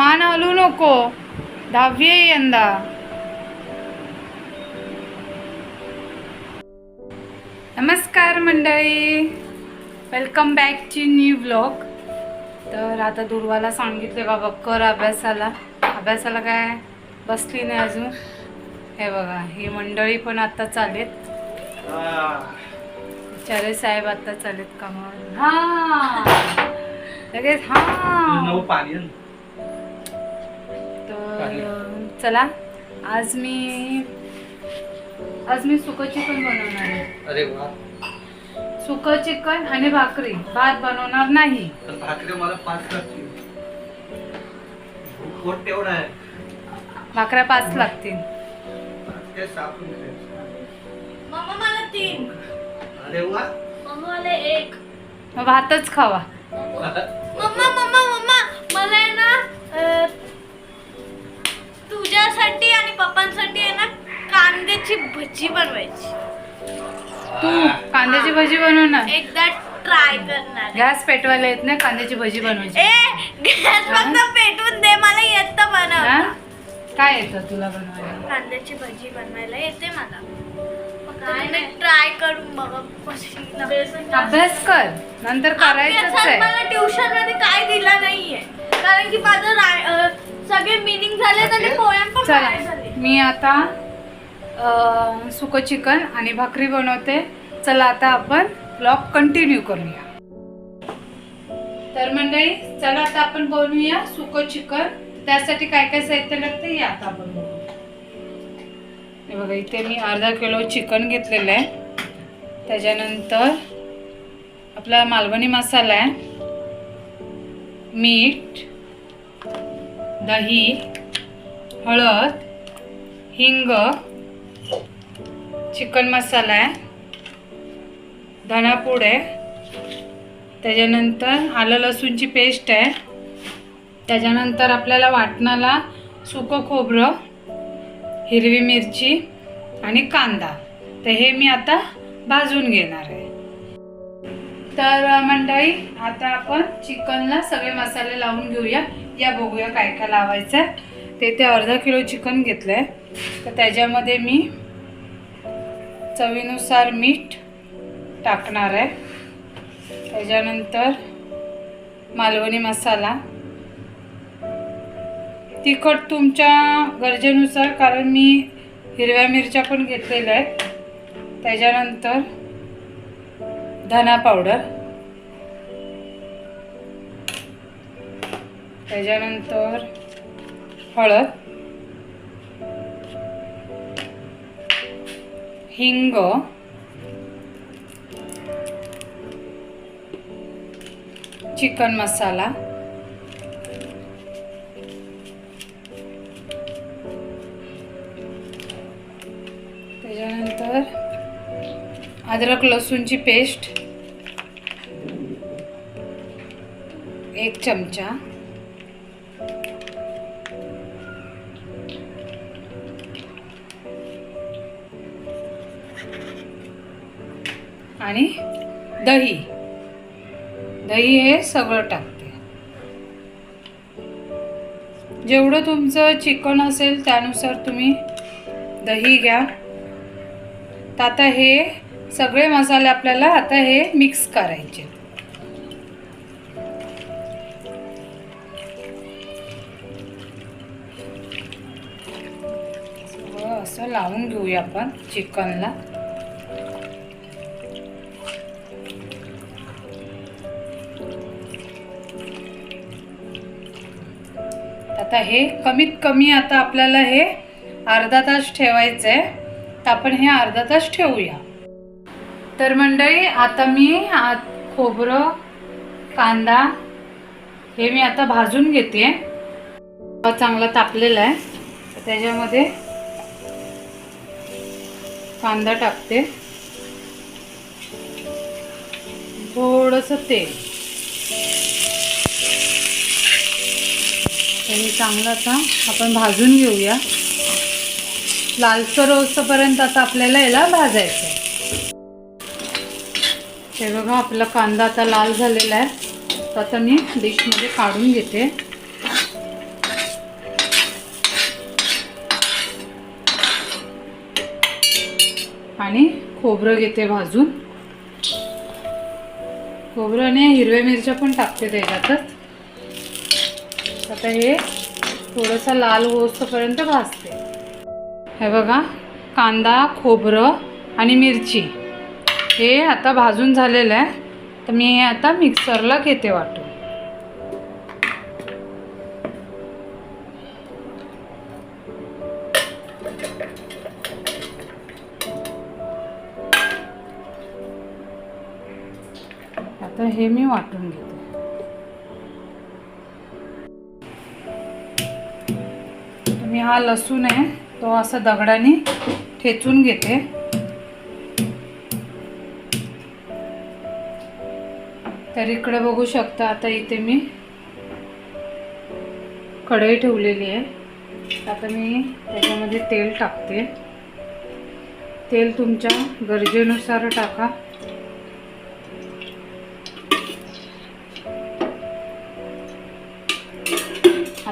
मान हलू नको दहावी आहे यंदा। नमस्कार मंडळी वेलकम बॅक ची न्यू ब्लॉग तर आता दुर्वाला सांगितले बाबा कर अभ्यासाला. अभ्यासाला काय बसली नाही अजून. हे बघा ही मंडळी पण आता चालेत. बिचारे साहेब आता चालेत कामावर हा. लगेच हा. पाणी तर चला आज मी आज मी सुकं चिकन बनवणार आहे. अरे वा. सुकं चिकन आणि भाकरी. भात बनवणार नाही. तर भाकरी मला पाच लागतील. पोट तेवढा आहे. भाकऱ्या पाच लागतील. ते सापून खायचं. मम्मा मला तीन. अरे वा. मम्मा मला एक. मग भातच खावा. मम्मा मम्मा मम्मा मला आहे ना अं, तुझ्यासाठी आणि पप्पांसाठी आहे ना कांद्याची भजी बनवायची. तू कांद्याची भजी बनव ना एकदा ट्राय करणार. गॅस पेटवायला येत नाही कांद्याची भजी बनवायची. ए गॅस फक्त पेटवून दे मला येतं? बनवता काय येतं तुला बनवायला? कांद्याची भजी बनवायला येते मला. ट्राय करून बघा. अभ्यास कर. नंतर मला ट्युशनमध्ये काय दिलं नाहीये. कारण की माझं सगळे मिनिंग झाले आणि पण चला झाले मी आता अं, सुकं चिकन आणि भाकरी बनवते. चला आता आपण ब्लॉग कंटिन्यू करूया. तर मंडळी चला आता आपण बनवूया सुकं चिकन. त्यासाठी काय काय साहित्य लागते हे आता आपण बघू हे बघा इथे मी अर्धा किलो चिकन घेतलेलं आहे. त्याच्यानंतर आपला मालवणी मसाला आहे. मीठ दही हळद हिंग चिकन मसाला आहे धनापूड आहे त्याच्यानंतर आलं लसूणची पेस्ट आहे. त्याच्यानंतर आपल्याला वाटणाला सुकं खोबरं हिरवी मिरची आणि कांदा. तर हे मी आता भाजून घेणार आहे. तर मंडळी आता आपण चिकनला सगळे मसाले लावून घेऊया. या बघूया काय काय लावायचं आहे ते ते अर्धा किलो चिकन घेतलं आहे तर त्याच्यामध्ये मी चवीनुसार मीठ टाकणार आहे. त्याच्यानंतर मालवणी मसाला. तिखट तुमच्या गरजेनुसार कारण मी हिरव्या मिरच्या पण घेतलेल्या आहेत. त्याच्यानंतर धना पावडर. त्याच्यानंतर हळद हिंग चिकन मसाला त्याच्यानंतर अद्रक लसूणची पेस्ट एक चमचा. आणि दही. दही हे सगळं टाकते. जेवढं तुमचं चिकन असेल त्यानुसार तुम्ही दही घ्या. तर आता हे सगळे मसाले आपल्याला आता हे मिक्स करायचे. असं लावून घेऊया आपण चिकनला. आता हे कमीत कमी आता आपल्याला हे अर्धा तास ठेवायचं आहे तर आपण हे अर्धा तास ठेवूया. तर मंडळी आता मी आत खोबरं कांदा हे मी आता भाजून घेते. चांगला तापलेला आहे. त्याच्यामध्ये कांदा टाकते. थोडंसं तेल. तर हे चांगलं आता आपण भाजून घेऊया. लालसर रोजपर्यंत आता आपल्याला याला भाजायचं आहे. हे बघा आपला कांदा आता लाल झालेला आहे. तर आता मी डिशमध्ये काढून घेते. आणि खोबरं घेते भाजून. खोबरं आणि हिरव्या मिरच्या पण टाकते त्याच्यातच. आता हे थोडंसं लाल होस्तपर्यंत भाजते. हे बघा कांदा खोबरं आणि मिरची हे आता भाजून झालेलं आहे. तर मी हे आता मिक्सरला घेते वाटून. आता हे मी वाटून घेते. मी हा लसूण आहे तो असा दगडाने ठेचून घेते. तर इकडे बघू शकता आता इथे मी कढई ठेवलेली आहे. आता मी त्याच्यामध्ये तेल टाकते. तेल तुमच्या गरजेनुसार टाका.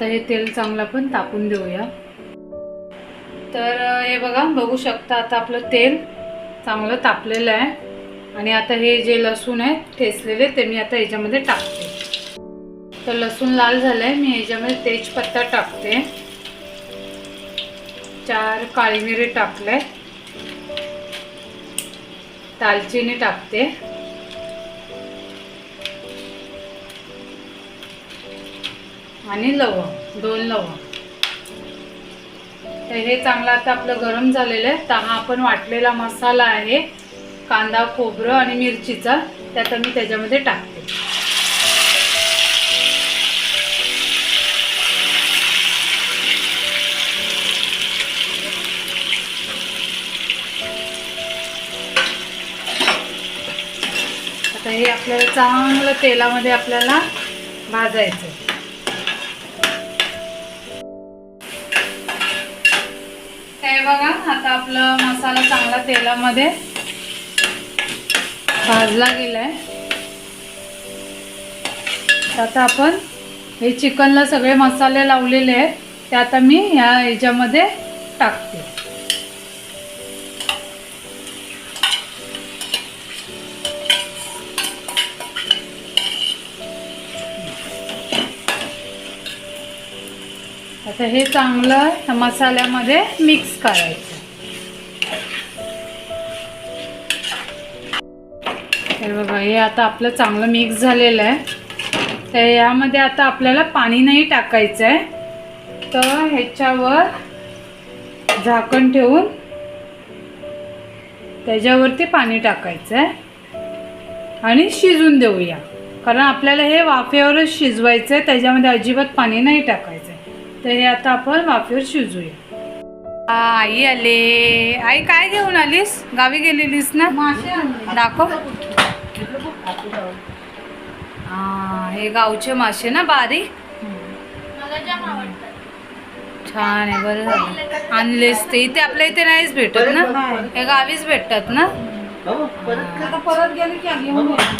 आता हे तेल चांगलं पण तापून देऊया. तर हे बघा बघू शकता आता आपलं तेल चांगलं तापलेलं आहे. आणि आता हे जे लसूण आहे ठेचलेले ते मी आता याच्यामध्ये टाकते. तर लसूण लाल झालंय मी याच्यामध्ये तेजपत्ता टाकते. चार काळी मिरी टाकले दालचिनी टाकते. आणि लवंग दोन लवंग. तर हे चांगलं आता आपलं गरम झालेलं आहे. तर हा आपण वाटलेला मसाला आहे कांदा खोबरं आणि मिरचीचा. त्यात मी त्याच्यामध्ये टाकते. आता हे आपल्याला चांगलं तेलामध्ये आपल्याला भाजायचं आता आपला मसाला चांगला तेलामध्ये भाजला गेलाय. आता आपण हे चिकनला सगळे मसाले लावलेले आहेत ते आता मी ह्या ह्याच्यामध्ये टाकते. आता हे चांगलं मसाल्यामध्ये मिक्स करायचं. हे आता आपलं चांगलं मिक्स झालेलं आहे. तर यामध्ये आता आपल्याला पाणी नाही टाकायचं आहे. तर ह्याच्यावर झाकण ठेवून त्याच्यावरती पाणी टाकायचं आहे. आणि शिजून देऊया. कारण आपल्याला हे वाफेवरच शिजवायचं आहे. त्याच्यामध्ये अजिबात पाणी नाही टाकायचं आहे. तर हे आता आपण वाफेवर शिजूया. आई आले. आई काय घेऊन आलीस? गावी गेलेलीस ना? दाखव. हा हे गावचे मासे ना बारीक छान आहे बरं झालं. आणलेस ते इथे आपल्या इथे नाहीच भेटत ना? हे गावीच भेटतात ना? हो, परत गेले.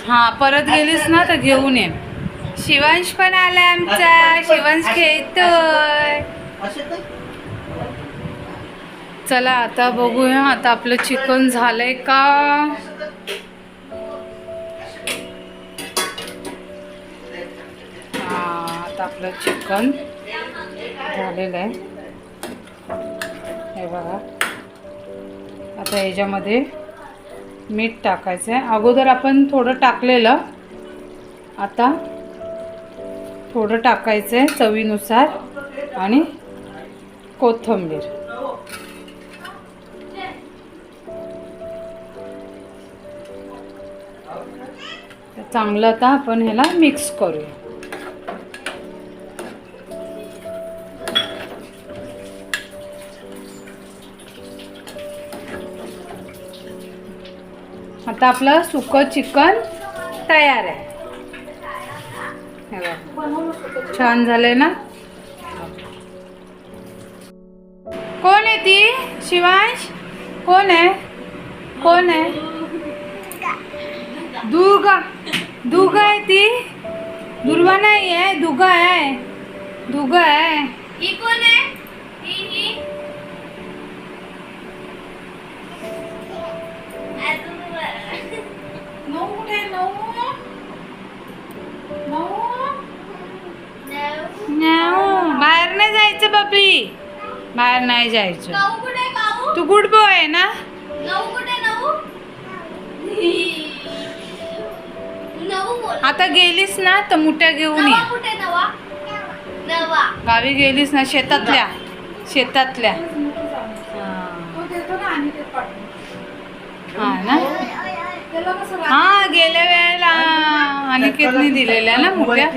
हा परत गेलीस ना तर घेऊन ये. शिवांश पण आलाय आमचा. शिवांश खेळतोय. चला आता बघूया. आता आपलं चिकन झालंय का? आता आपलं चिकन झालेलं आहे. हे बघा. आता याच्यामध्ये मीठ टाकायचं आहे. अगोदर आपण थोडं टाकलेलं. आता थोडं टाकायचं आहे चवीनुसार आणि कोथिंबीर. चांगलं आता आपण ह्याला मिक्स करूया. आता आपलं सुकं चिकन तयार आहे. छान झालंय ना? कोण आहे ती? शिवांश? कोण आहे? कोण आहे? दुर्गा. दुर्गा आहे ती? दुर्गा नाही आहे. दुगा आहे. दुगा आहे? नऊ कुठे नऊ नऊ बाहेर नाही जायचं बापरी बाहेर नाही जायचं तू गुड बॉय आहे ना नऊ कुठे नऊ नऊ बोल आता गेलीस ना तर मुठ्या घेऊन ये गावी गेलीस ना शेतातल्या शेतातल्या हा ना हा गेल्या वेळेला. अनिकेतने दिलेल्या ना मुठ्या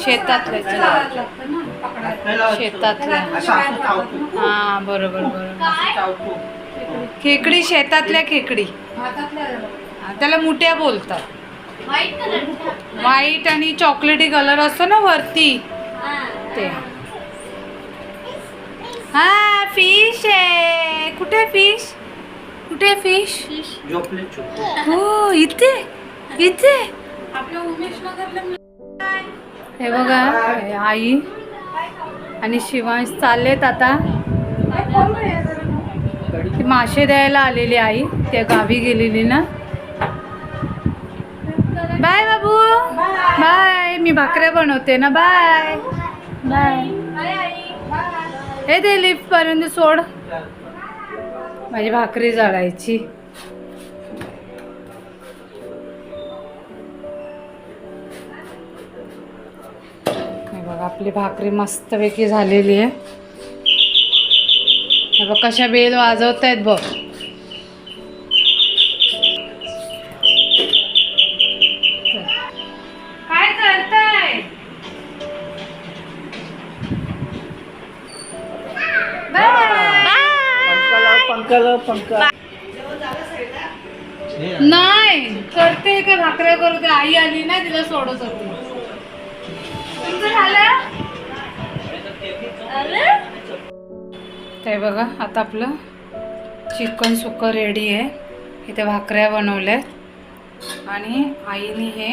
शेतातल्या शेतातल्या हा बरोबर बरोबर. खेकडी शेतातल्या खेकडी. त्याला मुठ्या बोलतात. व्हाईट कलर व्हाईट आणि चॉकलेटी कलर असतो ना वरती. ते. हा फिश आहे. कुठे फिश कुठे फिश? झोपले हो इथे इथे. हे बघा आई आणि शिवांश चाललेत आता. ती मासे द्यायला आलेली आई त्या गावी गेलेली ना. बाय बाबू. बाय मी भाकऱ्या बनवते ना. बाय बाय हे दे लिफ्ट पर्यंत सोड. माझी भाकरी जळायची. हे बघा आपली भाकरी मस्तपैकी झालेली आहे. हे बघ कशा बेल वाजवत आहेत बघ. नाही करते का भाकऱ्या करते? आई आली ना तिला सोडत होती. तुमचं झालं? ते बघा आता आपलं चिकन सुकं रेडी आहे. इथे भाकऱ्या बनवल्यात. आणि आईने हे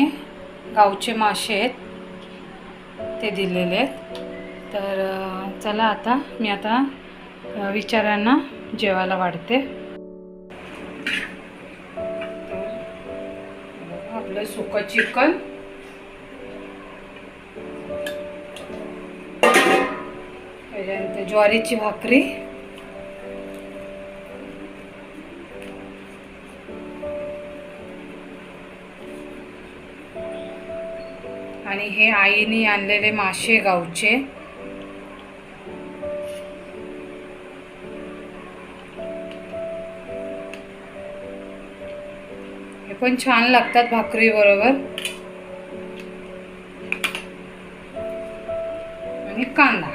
गावचे मासे आहेत ते दिलेले आहेत. तर चला आता मी आता विचारांना जेवायला वाढते. आपलं सुकं चिकन. त्याच्यानंतर ज्वारीची भाकरी. आणि हे आईने आणलेले मासे गावचे. पण छान लागतात भाकरी बरोबर. आणि कांदा.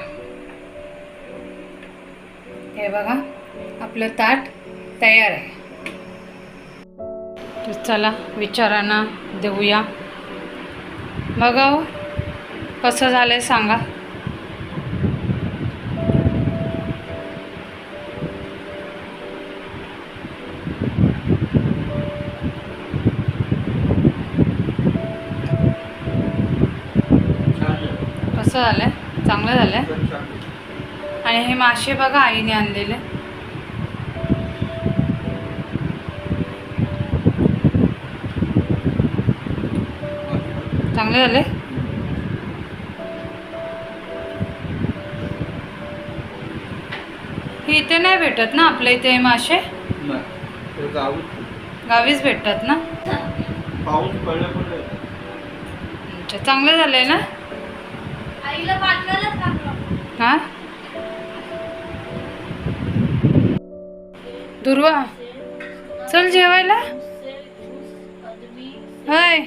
हे बघा आपलं ताट तयार आहे. तर चला विचारांना देऊया. बघा हो, कसं झालंय सांगा. कसं झालंय. चांगलं झालंय. आणि हे मासे बघा आईने आणलेले. चांगले झाले हे इथे नाही भेटत ना आपल्या इथे हे मासे? गावीच भेटतात. ना? पाऊस पडला पडला अच्छा चांगलं झालंय ना? हा? दुर्वा चल जेवायला. हाय.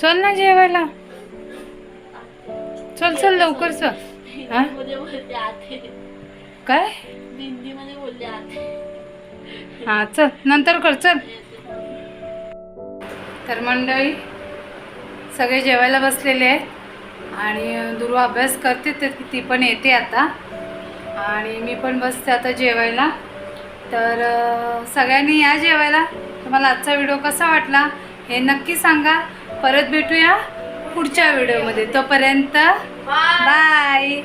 चल ना जेवायला. चल चल लवकर चल. हा? काय? हिंदी मध्ये आते. हा चल. नंतर कर चल. तर मंडळी सगळे जेवायला बसलेले आहेत आणि दुर्वा अभ्यास करते तर ती पण येते आता. आणि मी पण बसते आता जेवायला. तर सगळ्यांनी या जेवायला. तुम्हाला आजचा व्हिडिओ कसा वाटला हे नक्की सांगा. परत भेटूया पुढच्या व्हिडिओमध्ये. तोपर्यंत बाय